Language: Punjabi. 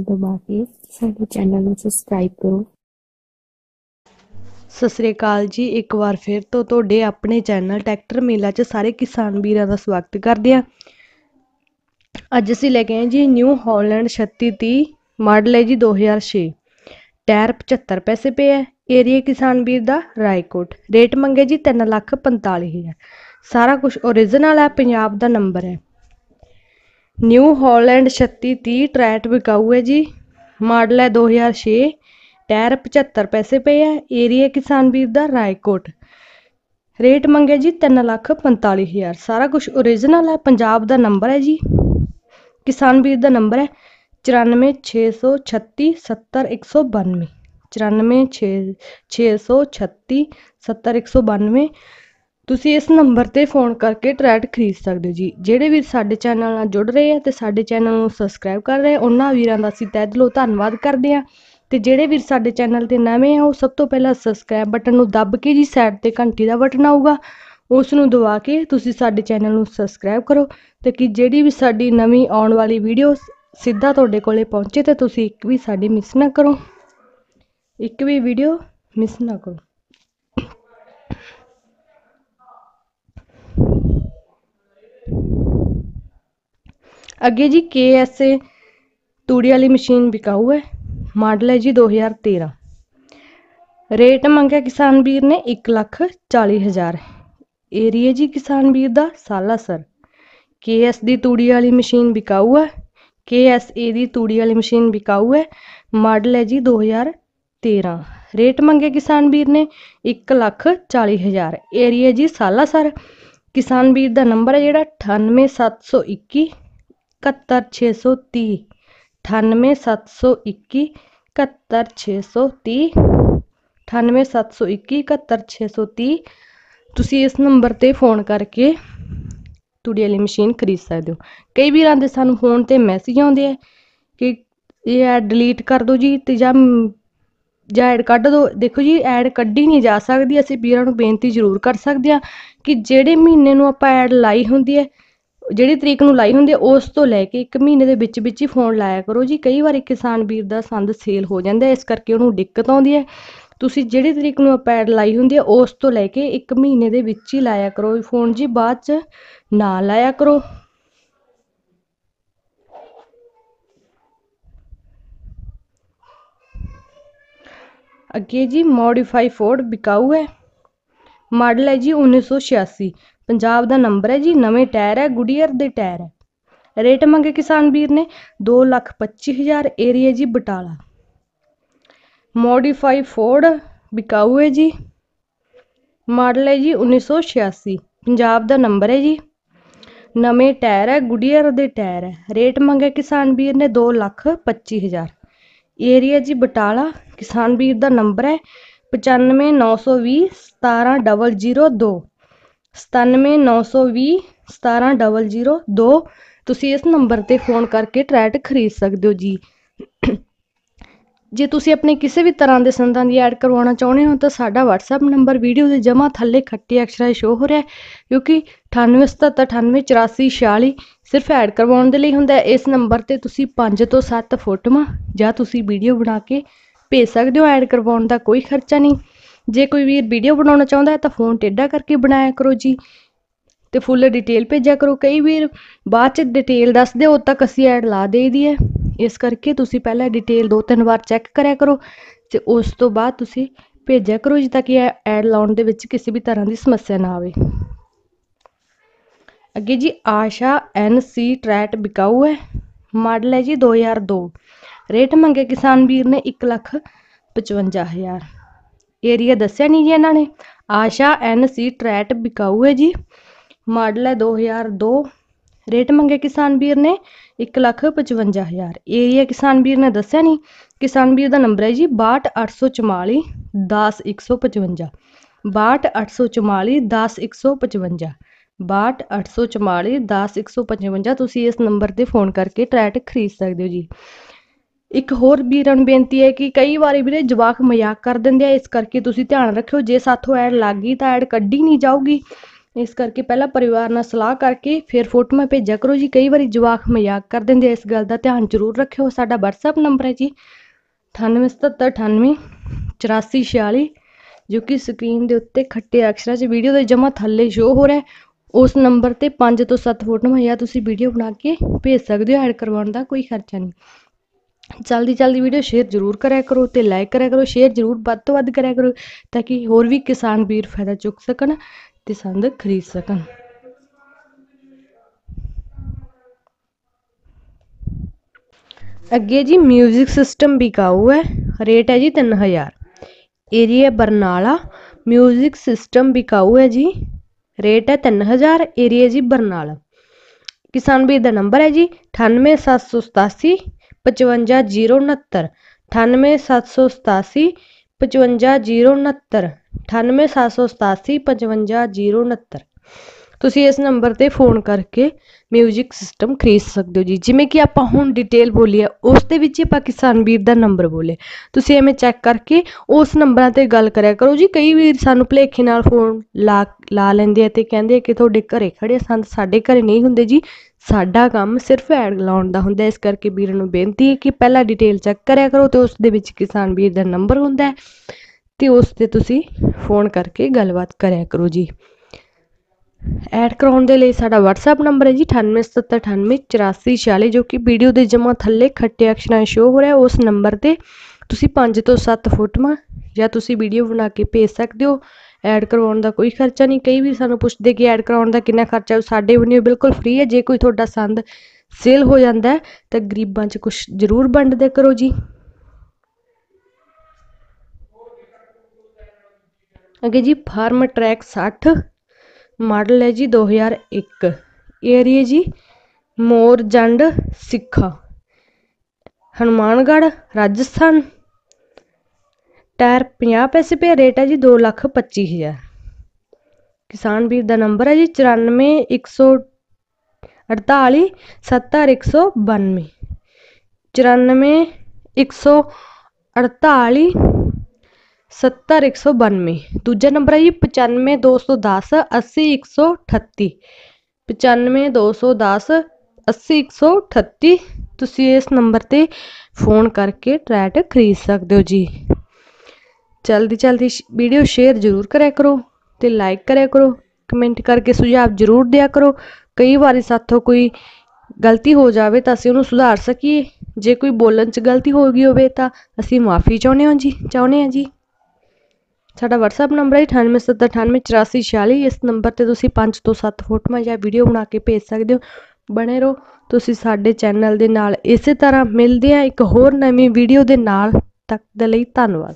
ਦਬਾ ਕੇ ਸਾਡੇ ਚੈਨਲ ਨੂੰ ਸਬਸਕ੍ਰਾਈਬ ਕਰੋ। ਸਤਿ ਸ੍ਰੀ ਅਕਾਲ ਜੀ, ਇੱਕ ਵਾਰ ਫਿਰ ਤੋਂ ਤੁਹਾਡੇ ਆਪਣੇ ਚੈਨਲ ਟਰੈਕਟਰ ਮੇਲਾ 'ਚ ਸਾਰੇ ਕਿਸਾਨ ਵੀਰਾਂ ਦਾ ਸਵਾਗਤ ਕਰਦੇ ਹਾਂ। ਅੱਜ ਅਸੀਂ ਲੈ ਕੇ ਆਏ ਜੀ ਨਿਊ ਹਾਲੈਂਡ 3630 ਮਾਡਲ ਹੈ ਜੀ 2006 ਟਾਇਰ 75 ਪੈਸੇ ਪਏ ਹੈ ਏਰੀਆ ਕਿਸਾਨ ਵੀਰ ਦਾ ਰਾਏਕੋਟ। ਰੇਟ ਮੰਗੇ ਜੀ 3 ਲੱਖ 45000 ਸਾਰਾ ਕੁਝ ਓਰੀਜਨਲ ਹੈ, ਪੰਜਾਬ ਦਾ ਨੰਬਰ ਹੈ। ਨਿਊ ਹਾਲੈਂਡ 3630 ਟਰੈਟ ਵਿਕਾਊ ਹੈ ਜੀ। ਮਾਡਲ ਹੈ 2006 ਟਾਇਰ 75 ਪੈਸੇ ਪਏ ਹੈ। ਏਰੀਆ ਕਿਸਾਨ ਵੀਰ ਦਾ ਰਾਏਕੋਟ। ਰੇਟ ਮੰਗਿਆ ਜੀ 3 ਲੱਖ 45000 ਸਾਰਾ ਕੁਝ ਓਰੀਜਨਲ ਹੈ। ਪੰਜਾਬ ਦਾ ਨੰਬਰ ਹੈ ਜੀ। ਕਿਸਾਨ ਵੀਰ ਦਾ ਨੰਬਰ ਹੈ 9466370192 9466370192 ਤੁਸੀਂ ਇਸ ਨੰਬਰ ਤੇ ਫੋਨ ਕਰਕੇ ਟਰੈਟ ਖਰੀਦ ਸਕਦੇ ਹੋ ਜੀ। ਜਿਹੜੇ ਵੀਰ ਸਾਡੇ ਚੈਨਲ ਨਾਲ ਜੁੜ ਰਹੇ ਆ ਤੇ ਸਾਡੇ ਚੈਨਲ ਨੂੰ ਸਬਸਕ੍ਰਾਈਬ ਕਰ ਰਹੇ ਉਹਨਾਂ ਵੀਰਾਂ ਦਾ ਅਸੀਂ ਤਹਿ ਦਿਲੋਂ ਧੰਨਵਾਦ ਕਰਦੇ ਆ। ਤੇ ਜਿਹੜੇ ਵੀਰ ਸਾਡੇ ਚੈਨਲ ਤੇ ਨਵੇਂ ਆ, ਉਹ ਸਭ ਤੋਂ ਪਹਿਲਾਂ ਸਬਸਕ੍ਰਾਈਬ ਬਟਨ ਨੂੰ ਦੱਬ ਕੇ ਜੀ, ਸਾਈਡ ਤੇ ਘੰਟੀ ਦਾ ਬਟਨ ਆਊਗਾ। ਉਸ ਨੂੰ ਦਬਾ ਕੇ ਤੁਸੀਂ ਸਾਡੇ ਚੈਨਲ ਨੂੰ ਸਬਸਕ੍ਰਾਈਬ ਕਰੋ ਤੇ ਕਿ ਜਿਹੜੀ ਵੀ ਸਾਡੀ ਨਵੀਂ ਆਉਣ ਵਾਲੀ ਵੀਡੀਓ ਸਿੱਧਾ ਤੁਹਾਡੇ ਕੋਲੇ ਪਹੁੰਚੇ ਤੇ ਤੁਸੀਂ ਇੱਕ ਵੀ ਸਾਡੀ ਮਿਸ ਨਾ ਕਰੋ। ਇੱਕ ਵੀ ਵੀਡੀਓ ਮਿਸ ਨਾ ਕਰੋ। ਅੱਗੇ ਜੀ KSA ਤੂੜੀ ਵਾਲੀ ਮਸ਼ੀਨ ਵਿਕਾਊ ਹੈ, ਮਾਡਲ ਹੈ ਜੀ 2013 ਰੇਟ ਮੰਗਿਆ ਕਿਸਾਨ ਵੀਰ ਨੇ 1 ਲੱਖ 40 ਹਜ਼ਾਰ। ਏਰੀਆ ਜੀ ਕਿਸਾਨ ਵੀਰ ਦਾ ਸਾਲਾਸਰ KS ਦੀ ਤੂੜੀ ਵਾਲੀ ਮਸ਼ੀਨ ਵਿਕਾਊ ਹੈ KSA ਦੀ ਤੂੜੀ ਵਾਲੀ ਮਸ਼ੀਨ ਵਿਕਾਊ ਹੈ, ਮਾਡਲ ਹੈ ਜੀ 2013 ਰੇਟ ਮੰਗਿਆ ਕਿਸਾਨ ਵੀਰ ਨੇ 1 ਲੱਖ 40 ਹਜ਼ਾਰ। ਏਰੀਆ ਜੀ ਸਾਲਾਸਰ ਕਿਸਾਨ ਵੀਰ ਦਾ ਨੰਬਰ ਹੈ ਜਿਹੜਾ 98721 71630 98721 71630 98721 71630 ਤੁਸੀਂ ਇਸ ਨੰਬਰ ਤੇ ਫੋਨ ਕਰਕੇ ਤੂੜੀ ਵਾਲੀ ਮਸ਼ੀਨ ਖਰੀਦ ਸਕਦੇ ਹੋ ਕਈ ਵੀਰਾਂ ਦੇ ਸਾਨੂੰ ਫੋਨ ਤੇ ਮੈਸੇਜ ਆਉਂਦੇ ਆ ਕਿ ਇਹ ਐਡ ਡਿਲੀਟ ਕਰ ਦਿਓ ਜੀ ਤੇ ਜਾਂ ਜਾਂ ਐਡ ਕੱਢ ਦਿਓ ਦੇਖੋ ਜੀ ਐਡ ਕੱਢੀ ਨਹੀਂ ਜਾ ਸਕਦੀ ਅਸੀਂ ਵੀਰਾਂ ਨੂੰ ਬੇਨਤੀ ਜ਼ਰੂਰ ਕਰ ਸਕਦੇ ਆ ਕਿ ਜਿਹੜੇ ਮਹੀਨੇ ਨੂੰ ਆਪਾਂ ਐਡ ਲਾਈ ਹੁੰਦੀ ਹੈ ਜਿਹੜੀ ਤਰੀਕ ਨੂੰ ਲਾਈ ਹੁੰਦੀ ਹੈ ਉਸ ਤੋਂ ਲੈ ਕੇ ਇੱਕ ਮਹੀਨੇ ਦੇ ਵਿੱਚ ਵਿੱਚ ਹੀ ਫੋਨ ਲਾਇਆ ਕਰੋ ਜੀ। ਕਈ ਵਾਰੀ ਕਿਸਾਨ ਵੀਰ ਦਾ ਸੰਦ ਸੇਲ ਹੋ ਜਾਂਦਾ ਇਸ ਕਰਕੇ ਉਹਨੂੰ ਦਿੱਕਤ ਆਉਂਦੀ ਹੈ। ਤੁਸੀਂ ਜਿਹੜੀ ਤਰੀਕ ਨੂੰ ਆਪਾਂ ਲਾਈ ਹੁੰਦੀ ਹੈ ਉਸ ਤੋਂ ਲੈ ਕੇ ਇੱਕ ਮਹੀਨੇ ਦੇ ਵਿੱਚ ਹੀ ਲਾਇਆ ਕਰੋ ਫੋਨ ਜੀ, ਬਾਅਦ 'ਚ ਨਾ ਲਾਇਆ ਕਰੋ। ਅੱਗੇ ਜੀ, ਮੋਡੀਫਾਈ ਫੋਰਡ ਬਿਕਾਊ ਹੈ। ਮਾਡਲ ਹੈ ਜੀ 1986 ਪੰਜਾਬ ਦਾ ਨੰਬਰ ਹੈ ਜੀ, ਨਵੇਂ ਟਾਇਰ ਹੈ, ਗੁਡੀਅਰ ਦੇ ਟਾਇਰ ਹੈ। ਰੇਟ ਮੰਗੇ ਕਿਸਾਨ ਵੀਰ ਨੇ 225000 ਏਰੀਆ ਜੀ ਬਟਾਲਾ। ਮੋਡੀਫਾਈ ਫੋਰਡ ਬਿਕਾਊ ਹੈ ਜੀ। ਮਾਡਲ ਹੈ ਜੀ 1986 ਪੰਜਾਬ ਦਾ ਨੰਬਰ ਹੈ ਜੀ। ਨਵੇਂ ਟਾਇਰ ਹੈ, ਗੁਡੀਅਰ ਦੇ ਟਾਇਰ ਹੈ। ਰੇਟ ਮੰਗਿਆ ਕਿਸਾਨ ਵੀਰ ਨੇ 225000 ਏਰੀਆ ਜੀ ਬਟਾਲਾ। ਕਿਸਾਨ ਵੀਰ ਦਾ ਨੰਬਰ ਹੈ 95920 17002 97920 17002 ਤੁਸੀਂ ਇਸ ਨੰਬਰ ਤੇ ਫੋਨ ਕਰਕੇ ਟਰੈਟ ਖਰੀਦ ਸਕਦੇ ਹੋ ਜੀ। ਜੇ ਤੁਸੀਂ ਆਪਣੇ ਕਿਸੇ ਵੀ ਤਰ੍ਹਾਂ ਦੇ ਸੰਦਾਂ ਦੀ ਐਡ ਕਰਵਾਉਣਾ ਚਾਹੁੰਦੇ ਹੋ, ਤਾਂ ਸਾਡਾ WhatsApp ਨੰਬਰ ਵੀਡੀਓ ਦੇ ਜਮ੍ਹਾਂ ਥੱਲੇ ਖੱਟੇ ਅਕਸ਼ਰਾਂ ਸ਼ੋ ਹੋ ਰਿਹਾ ਹੈ, ਕਿਉਂਕਿ 9877988446 ਸਿਰਫ ਐਡ ਕਰਵਾਉਣ ਦੇ ਲਈ ਹੁੰਦਾ ਹੈ। ਇਸ ਨੰਬਰ ਤੇ ਤੁਸੀਂ 5 ਤੋਂ 7 ਫੋਟੋਆਂ ਜਾਂ ਤੁਸੀਂ ਵੀਡੀਓ ਬਣਾ ਕੇ ਭੇਜ ਸਕਦੇ ਹੋ। ਐਡ ਕਰਵਾਉਣ ਦਾ ਕੋਈ ਖਰਚਾ ਨਹੀਂ। ਜੇ ਕੋਈ ਵੀਰ ਵੀਡੀਓ ਬਣਾਉਣਾ ਚਾਹੁੰਦਾ ਹੈ ਤਾਂ ਫੋਨ ਟੇਢਾ ਕਰਕੇ ਬਣਾਇਆ ਕਰੋ ਜੀ ਤੇ ਫੁੱਲ ਡਿਟੇਲ ਭੇਜਿਆ ਕਰੋ। ਕਈ ਵੀਰ ਬਾਅਦ ਚ ਡਿਟੇਲ ਦੱਸਦੇ ਉਦ ਤੱਕ ਅਸੀਂ ਐਡ ਲਾ ਦੇਈਦੀ ਹੈ ਇਸ ਕਰਕੇ ਤੁਸੀਂ ਪਹਿਲਾਂ ਡਿਟੇਲ ਦੋ ਤਿੰਨ ਵਾਰ ਚੈੱਕ ਕਰਿਆ ਕਰੋ ਤੇ ਉਸ ਤੋਂ ਬਾਅਦ ਤੁਸੀਂ ਭੇਜਿਆ ਕਰੋ ਜੀ ਤਾਂ ਕਿ ਐਡ ਲਾਉਣ ਦੇ ਵਿੱਚ ਕਿਸੇ ਵੀ ਤਰ੍ਹਾਂ ਦੀ ਸਮੱਸਿਆ ਨਾ ਆਵੇ। ਅੱਗੇ ਜੀ ਆਸ਼ਾ ਐਨ ਸੀ ਟਰੈਟ ਬਿਕਾਊ ਹੈ। ਮਾਡਲ ਹੈ ਜੀ 2002 ਰੇਟ ਮੰਗੇ ਕਿਸਾਨ ਵੀਰ ਨੇ 1 ਲੱਖ 55000 ਏਰੀਆ ਦੱਸਿਆ ਨਹੀਂ ਜੀ ਇਹਨਾਂ ਨੇ? ਆਸ਼ਾ ਐਨ ਸੀ ਟਰੈਟ ਵਿਕਾਊ ਹੈ ਜੀ। ਮਾਡਲ ਹੈ 2002 ਰੇਟ ਮੰਗੇ ਕਿਸਾਨ ਵੀਰ ਨੇ 1 ਲੱਖ 55000 ਏਰੀਆ ਕਿਸਾਨ ਵੀਰ ਨੇ ਦੱਸਿਆ ਨਹੀਂ ਕਿਸਾਨ ਵੀਰ ਦਾ ਨੰਬਰ ਹੈ ਜੀ 62844 10155 62844 10155 62844 10155 ਤੁਸੀਂ ਇਸ ਨੰਬਰ ਤੇ ਫੋਨ ਕਰਕੇ ਟਰੈਟ ਖਰੀਦ ਸਕਦੇ ਹੋ ਜੀ। ਇੱਕ ਹੋਰ ਵੀਰਾਂ ਨੂੰ ਬੇਨਤੀ ਹੈ ਕਿ ਕਈ ਵਾਰੀ ਵੀਰੇ ਜਵਾਕ ਮਜ਼ਾਕ ਕਰ ਦਿੰਦੇ ਆ ਇਸ ਕਰਕੇ ਤੁਸੀਂ ਧਿਆਨ ਰੱਖਿਓ ਜੇ ਸਾਥੋਂ ਐਡ ਲੱਗ ਗਈ ਤਾਂ ਐਡ ਕੱਢੀ ਨਹੀਂ ਜਾਊਗੀ। ਇਸ ਕਰਕੇ ਪਹਿਲਾਂ ਪਰਿਵਾਰ ਨਾਲ ਸਲਾਹ ਕਰਕੇ ਫਿਰ ਫੋਟੋਆਂ ਭੇਜਿਆ ਕਰੋ ਜੀ। ਕਈ ਵਾਰੀ ਜਵਾਕ ਮਜ਼ਾਕ ਕਰ ਦਿੰਦੇ ਆ, ਇਸ ਗੱਲ ਦਾ ਧਿਆਨ ਜ਼ਰੂਰ ਰੱਖਿਓ। ਸਾਡਾ WhatsApp ਨੰਬਰ ਹੈ ਜੀ 987798 8446 ਜੋ ਕਿ ਸਕਰੀਨ ਦੇ ਉੱਤੇ ਖੱਟੇ ਅਕਸ਼ਰਾਂ 'ਚ ਵੀਡੀਓ ਦੇ ਜਮਾ ਥੱਲੇ ਸ਼ੋ ਹੋ ਰਿਹਾ ਹੈ। ਉਸ ਨੰਬਰ ਤੇ 5 ਤੋਂ 7 ਫੋਟੋਆਂ ਜਾਂ ਤੁਸੀਂ ਵੀਡੀਓ ਬਣਾ ਕੇ ਭੇਜ ਸਕਦੇ ਹੋ ਐਡ ਕਰਵਾਉਣ ਦਾ ਕੋਈ ਖਰਚਾ ਨਹੀਂ। ਜਲਦੀ ਜਲਦੀ ਵੀਡੀਓ ਸ਼ੇਅਰ ਜ਼ਰੂਰ ਕਰਿਆ ਕਰੋ ਤੇ ਲਾਈਕ ਕਰਿਆ ਕਰੋ ਸ਼ੇਅਰ ਜ਼ਰੂਰ ਵੱਧ ਤੋਂ ਵੱਧ ਕਰਿਆ ਕਰੋ ਤਾਂ ਕਿ ਹੋਰ ਵੀ ਕਿਸਾਨ ਵੀਰ ਫਾਇਦਾ ਚੁੱਕ ਸਕਣ ਤੇ ਸੰਦ ਖਰੀਦ ਸਕਣ। ਅੱਗੇ ਜੀ ਮਿਊਜ਼ਿਕ ਸਿਸਟਮ ਵਿਕਾਊ ਹੈ ਰੇਟ ਹੈ ਜੀ 3000 ਏਰੀਆ ਬਰਨਾਲਾ ਮਿਊਜ਼ਿਕ ਸਿਸਟਮ ਵਿਕਾਊ ਹੈ ਜੀ ਰੇਟ ਹੈ 3000 ਏਰੀਆ ਜੀ ਬਰਨਾਲਾ। ਕਿਸਾਨ ਵੀਰ ਦਾ ਨੰਬਰ ਹੈ ਜੀ 98787 55069 98787 55069 98787 55069 ਤੁਸੀਂ ਇਸ ਨੰਬਰ ਤੇ ਫੋਨ ਕਰਕੇ ਮਿਊਜ਼ਿਕ ਸਿਸਟਮ ਖਰੀਦ ਸਕਦੇ ਹੋ ਜੀ। ਜਿਵੇਂ ਕਿ ਆਪਾਂ ਹੁਣ ਡਿਟੇਲ ਬੋਲੀ ਹੈ, ਉਸ ਦੇ ਵਿੱਚ ਆਪਾਂ ਕਿਸਾਨ ਵੀਰ ਦਾ ਨੰਬਰ ਬੋਲੇ ਤੁਸੀਂ ਐਵੇਂ ਚੈੱਕ ਕਰਕੇ ਉਸ ਨੰਬਰਾਂ ਤੇ ਗੱਲ ਕਰਿਆ ਕਰੋ ਜੀ। ਕਈ ਵੀਰ ਸਾਨੂੰ ਭੁਲੇਖੇ ਨਾਲ ਫੋਨ ਲਾ ਲਾ ਲੈਂਦੇ ਆ ਤੇ ਕਹਿੰਦੇ ਆ ਕਿ ਤੁਹਾਡੇ ਘਰੇ ਖੜੇ ਸੰਦ ਸਾਡੇ ਘਰੇ ਨਹੀਂ ਹੁੰਦੇ ਜੀ। ਸਾਡਾ ਕੰਮ ਸਿਰਫ ਐਡ ਲਾਉਣ ਦਾ ਹੁੰਦਾ ਇਸ ਕਰਕੇ ਵੀਰਾਂ ਨੂੰ ਬੇਨਤੀ ਹੈ ਕਿ ਪਹਿਲਾਂ ਡਿਟੇਲ ਚੈੱਕ ਕਰਿਆ ਕਰੋ ਤੇ ਉਸ ਦੇ ਵਿੱਚ ਕਿਸਾਨ ਵੀਰ ਦਾ ਨੰਬਰ ਹੁੰਦਾ ਹੈ ਤੇ ਉਸ ਤੇ ਤੁਸੀਂ ਫੋਨ ਕਰਕੇ ਗੱਲਬਾਤ ਕਰਿਆ ਕਰੋ ਜੀ। ਐਡ ਕਰਾਉਣ ਦੇ ਲਈ ਸਾਡਾ WhatsApp ਨੰਬਰ ਹੈ ਜੀ 9878988446 ਜੋ ਕਿ ਵੀਡੀਓ ਦੇ ਜਮਾ ਥੱਲੇ ਖੱਟੇ ਅਕਸ਼ਰਾਂ ਸ਼ੋ ਹੋ ਰਿਹਾ ਉਸ ਨੰਬਰ ਤੇ ਤੁਸੀਂ 5 ਤੋਂ 7 ਫੋਟੋਆਂ ਜਾਂ ਤੁਸੀਂ ਵੀਡੀਓ ਬਣਾ ਕੇ ਭੇਜ ਸਕਦੇ ਹੋ। ਐਡ ਕਰਵਾਉਣ ਦਾ ਕੋਈ ਖਰਚਾ ਨਹੀਂ, ਕਈ ਵੀ ਸਾਨੂੰ ਪੁੱਛਦੇ ਕਿ ਐਡ ਕਰਾਉਣ ਦਾ ਕਿੰਨਾ ਖਰਚਾ ਹੈ ਸਾਡੇ ਵੱਲੋਂ ਬਿਲਕੁਲ ਫ੍ਰੀ ਹੈ, ਜੇ ਕੋਈ ਤੁਹਾਡਾ ਸੰਦ ਸੇਲ ਹੋ ਜਾਂਦਾ ਤਾਂ ਗਰੀਬਾਂ 'ਚ ਕੁਝ ਜ਼ਰੂਰ ਵੰਡਦੇ ਕਰੋ ਜੀ। ਅੱਗੇ ਜੀ, ਫਾਰਮ ਟਰੈਕ 60 ਮਾਡਲ ਹੈ ਜੀ 2001 ਏਰੀਆ ਜੀ, ਮੋਰਜੰਡ, ਸਿੱਖਾ। ਹਨੂਮਾਨਗੜ੍ਹ, ਰਾਜਸਥਾਨ। ਟਾਇਰ 50 ਪੈਸੇ ਪੇ ਰੇਟ ਹੈ ਜੀ 2 ਲੱਖ 25 ਹਜ਼ਾਰ। ਕਿਸਾਨ ਵੀਰ ਦਾ ਨੰਬਰ ਹੈ ਜੀ 94 148 70 192 94 148 70 192 ਦੂਜਾ ਨੰਬਰ ਹੈ ਜੀ 95 210 80 138 95 210 80 138 ਤੁਸੀਂ ਇਸ ਨੰਬਰ ਤੇ ਫੋਨ ਕਰਕੇ ਟਰੈਟ ਖਰੀਦ ਸਕਦੇ ਹੋ ਜੀ। ਜਲਦੀ ਜਲਦੀ ਵੀਡੀਓ ਸ਼ੇਅਰ ਜ਼ਰੂਰ ਕਰਿਆ ਕਰੋ ਤੇ ਲਾਈਕ ਕਰਿਆ ਕਰੋ ਕਮੈਂਟ ਕਰਕੇ ਸੁਝਾਅ ਜ਼ਰੂਰ ਦਿਆ ਕਰੋ। ਕਈ ਵਾਰੀ ਸਾਥੋਂ ਕੋਈ ਗਲਤੀ ਹੋ ਜਾਵੇ ਤਾਂ ਅਸੀਂ ਉਹਨੂੰ ਸੁਧਾਰ ਸਕੀਏ। ਜੇ ਕੋਈ ਬੋਲਣ 'ਚ ਗਲਤੀ ਹੋ ਗਈ ਹੋਵੇ ਤਾਂ ਅਸੀਂ ਮਾਫੀ ਚਾਹੁੰਦੇ ਹਾਂ ਜੀ, ਚਾਹੁੰਦੇ ਹਾਂ ਜੀ। ਸਾਡਾ WhatsApp ਨੰਬਰ ਹੈ 9879988446 ਇਸ ਨੰਬਰ ਤੇ ਤੁਸੀਂ 5 ਤੋਂ 7 ਫੋਟੋਆਂ ਜਾਂ ਵੀਡੀਓ ਬਣਾ ਕੇ ਭੇਜ ਸਕਦੇ ਹੋ। ਬਣੇ ਰਹੋ, ਤੁਸੀਂ ਸਾਡੇ ਚੈਨਲ ਦੇ ਨਾਲ ਇਸੇ ਤਰ੍ਹਾਂ ਮਿਲਦੇ ਆ ਇੱਕ ਹੋਰ ਨਵੀਂ ਵੀਡੀਓ ਦੇ ਨਾਲ। ਤੱਕ ਦੇ ਲਈ ਧੰਨਵਾਦ।